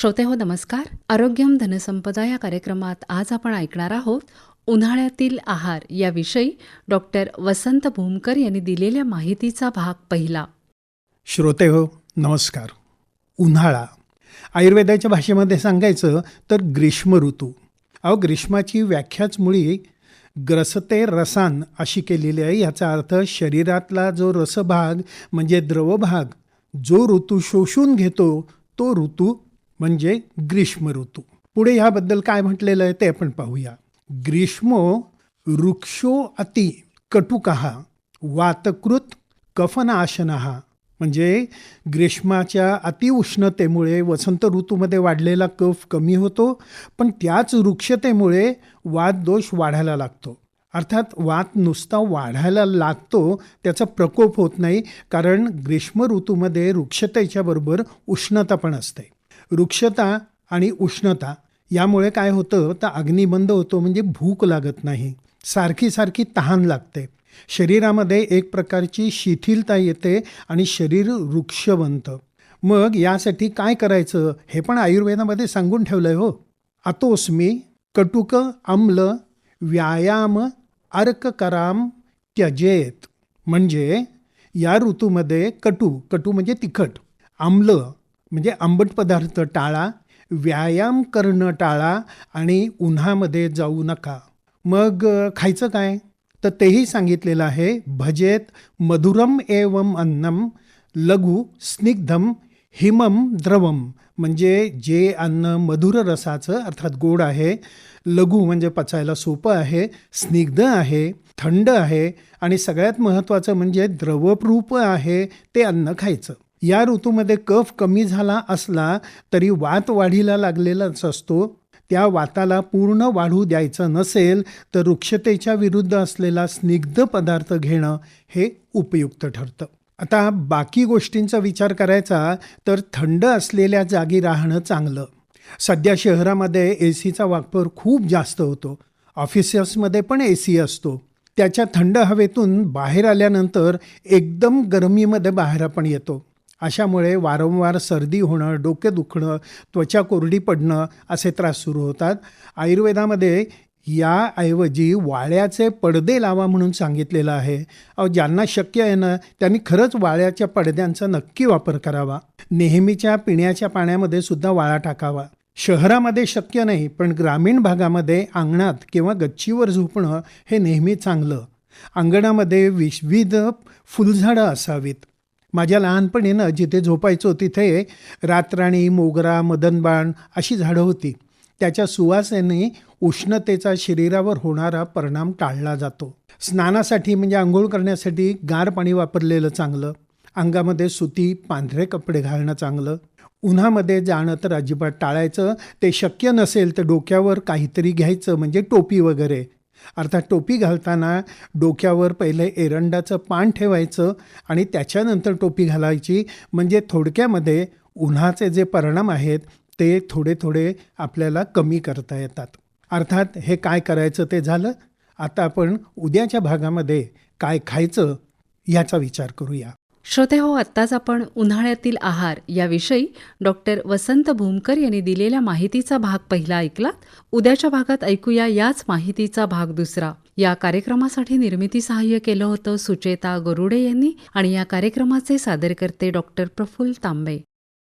श्रोते हो नमस्कार. आरोग्यम धनसंपदा या कार्यक्रमात आज आपण ऐकणार आहोत उन्हाळ्यातील आहार याविषयी डॉक्टर वसंत भूमकर यांनी दिलेल्या माहितीचा भाग पहिला. श्रोते हो नमस्कार. उन्हाळा. आयुर्वेदाच्या भाषेमध्ये सांगायचं तर ग्रीष्म ऋतू. अहो ग्रीष्माची व्याख्याच मुळी ग्रसते रसान अशी केलेली आहे. याचा अर्थ शरीरातला जो रसभाग म्हणजे द्रवभाग जो ऋतू शोषून घेतो तो ऋतू म्हणजे ग्रीष्म ऋतू. पुढे ह्याबद्दल काय म्हटलेलं आहे ते आपण पाहूया. ग्रीष्म वृक्षो अति कटुकहा वातकृत कफनाशनहा म्हणजे ग्रीष्माच्या अतिउष्णतेमुळे वसंत ऋतूमध्ये वाढलेला कफ कमी होतो पण त्याच वृक्षतेमुळे वातदोष वाढायला लागतो. अर्थात वात नुसता वाढायला लागतो त्याचा प्रकोप होत नाही कारण ग्रीष्म ऋतूमध्ये वृक्षतेच्या बरोबर उष्णता पण असते. वृक्षता आणि उष्णता यामुळे काय होतं? तर अग्नी होतो म्हणजे भूक लागत नाही. सारखी सारखी तहान लागते. शरीरामध्ये एक प्रकारची शिथिलता येते आणि शरीर वृक्ष बनतं. मग यासाठी काय करायचं? हे पण आयुर्वेदामध्ये सांगून ठेवलं आहे हो. आतोस्मी कटुक आम्ल व्यायाम अर्क कराम त्यजेत. म्हणजे या ऋतूमध्ये कटू कटू म्हणजे तिखट आम्ल म्हणजे आंबट पदार्थ टाळा व्यायाम करणं टाळा आणि उन्हामध्ये जाऊ नका. मग खायचं काय? तर तेही सांगितलेलं आहे भजेत मधुरम एवम अन्नम लघु स्निग्धम हिमम द्रवम. म्हणजे जे अन्न मधुर रसाचं अर्थात गोड आहे लघु म्हणजे पचायला सोपं आहे स्निग्ध आहे थंड आहे आणि सगळ्यात महत्त्वाचं म्हणजे द्रवरूप आहे ते अन्न खायचं. या ऋतूमध्ये कफ कमी झाला असला तरी वात वाढीला लागलेलाच असतो. त्या वाताला पूर्ण वाढू द्यायचं नसेल तर वृक्षतेच्या विरुद्ध असलेला स्निग्ध पदार्थ घेणं हे उपयुक्त ठरतं. आता बाकी गोष्टींचा विचार करायचा तर थंड असलेल्या जागी राहणं चांगलं. सध्या शहरामध्ये ए सीचा वापर खूप जास्त होतो. ऑफिसेसमध्ये पण ए सी असतो. त्याच्या थंड हवेतून बाहेर आल्यानंतर एकदम गरमीमध्ये बाहेर आपण येतो. अशामुळे वारंवार सर्दी होणं डोके दुखणं त्वचा कोरडी पडणं असे त्रास सुरू होतात. आयुर्वेदामध्ये याऐवजी वाळ्याचे पडदे लावा म्हणून सांगितलेलं आहे. अहो ज्यांना शक्य आहे ना त्यांनी खरंच वाळ्याच्या पडद्यांचा नक्की वापर करावा. नेहमीच्या पिण्याच्या पाण्यामध्ये सुद्धा वाळा टाकावा. शहरामध्ये शक्य नाही पण ग्रामीण भागामध्ये अंगणात किंवा गच्चीवर झोपणं हे नेहमी चांगलं. अंगणामध्ये विविध फुलझाडं असावीत. माझ्या लहानपणीनं जिथे झोपायचो तिथे रातराणी मोगरा मदनबाण अशी झाडं होती. त्याच्या सुवासेने उष्णतेचा शरीरावर होणारा परिणाम टाळला जातो. स्नानासाठी म्हणजे आंघोळ करण्यासाठी गार पाणी वापरलेलं चांगलं. अंगामध्ये सुती पांढरे कपडे घालणं चांगलं. उन्हामध्ये जाणं तर अजिबात टाळायचं. ते शक्य नसेल तर डोक्यावर काहीतरी घ्यायचं म्हणजे टोपी वगैरे. अर्थात टोपी घालताना डोक्यावर पहिले एरंडाचं पान ठेवायचं आणि त्याच्यानंतर टोपी घालायची. म्हणजे थोडक्यामध्ये उन्हाचे जे परिणाम आहेत ते थोडे थोडे आपल्याला कमी करता येतात. अर्थात हे काय करायचं ते झालं? आता आपण उद्याच्या भागामध्ये काय खायचं याचा विचार करूया. श्रोते हो आत्ताच आपण उन्हाळ्यातील आहार याविषयी डॉक्टर वसंत भूमकर यांनी दिलेल्या माहितीचा भाग पहिला ऐकलात. उद्याच्या भागात ऐकूया याच माहितीचा भाग दुसरा. या कार्यक्रमासाठी निर्मिती सहाय्य केलं होतं सुचेता गरुडे यांनी आणि या कार्यक्रमाचे सादरकर्ते डॉक्टर प्रफुल्ल तांबे.